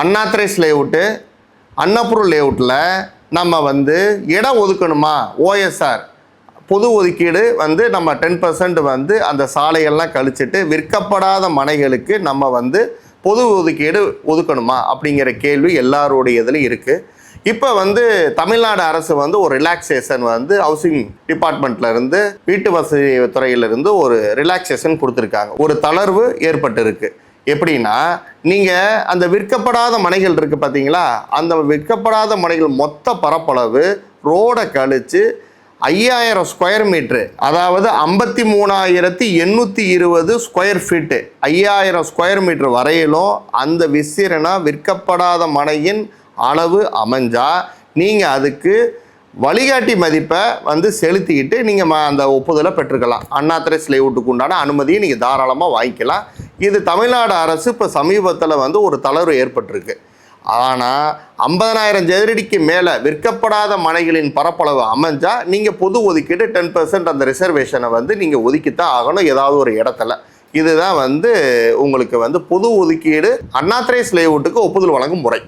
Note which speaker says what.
Speaker 1: அண்ணாத்திரைஸ் layout அன்னபுரம் லேஅவுட்டில் நம்ம வந்து இடம் ஒதுக்கணுமா? ஓஎஸ்ஆர் பொது ஒதுக்கீடு வந்து நம்ம டென் பர்சன்ட் வந்து அந்த சாலைகள்லாம் கழிச்சிட்டு விற்கப்படாத மனைகளுக்கு நம்ம வந்து பொது ஒதுக்கீடு ஒதுக்கணுமா? அப்படிங்கிற கேள்வி எல்லாருடைய இதுலையும் இருக்குது இப்போ வந்து தமிழ்நாடு அரசு வந்து ஒரு ரிலாக்ஸேஷன் வந்து ஹவுசிங் டிபார்ட்மெண்ட்ல இருந்து வீட்டு வசதி துறையிலிருந்து ஒரு ரிலாக்ஸேஷன் கொடுத்துருக்காங்க. ஒரு தளர்வு ஏற்பட்டிருக்கு. எப்படின்னா நீங்கள் அந்த விற்கப்படாத மனைகள் இருக்குது பார்த்தீங்களா அந்த விற்கப்படாத மனைகள் மொத்த பரப்பளவு ரோடை கழித்து ஐயாயிரம் ஸ்கொயர் மீட்ரு அதாவது ஐம்பத்தி மூணாயிரத்தி எண்ணூற்றி இருபது ஸ்கொயர் ஃபீட்டு ஐயாயிரம் ஸ்கொயர் மீட்ரு வரையிலும் அந்த விஸ்தீரணம் விற்கப்படாத மனையின் அளவு அமைஞ்சா நீங்கள் அதுக்கு வழிகாட்டி மதிப்பை வந்து செலுத்திக்கிட்டு நீங்கள் அந்த ஒப்புதலை பெற்றுக்கலாம். அண்ணாத்திரை சிலை வீட்டுக்கு உண்டான அனுமதியை நீங்கள் தாராளமாக வாங்கிக்கலாம். இது தமிழ்நாடு அரசு இப்போ சமீபத்தில் வந்து ஒரு தளர்வு ஏற்பட்டிருக்கு. ஆனால் ஐம்பதனாயிரம் சதுரடிக்கு மேலே விற்கப்படாத மனைகளின் பரப்பளவு அமைஞ்சால் நீங்கள் பொது ஒதுக்கீடு டென் பர்சன்ட் அந்த ரிசர்வேஷனை வந்து நீங்கள் ஒதுக்கித்தான் ஆகணும் ஏதாவது ஒரு இடத்துல. இதுதான் வந்து உங்களுக்கு வந்து பொது ஒதுக்கீடு அண்ணாத்திரை ஸ்லேவுட்டுக்கு ஒப்புதல் வழங்கும் முறை.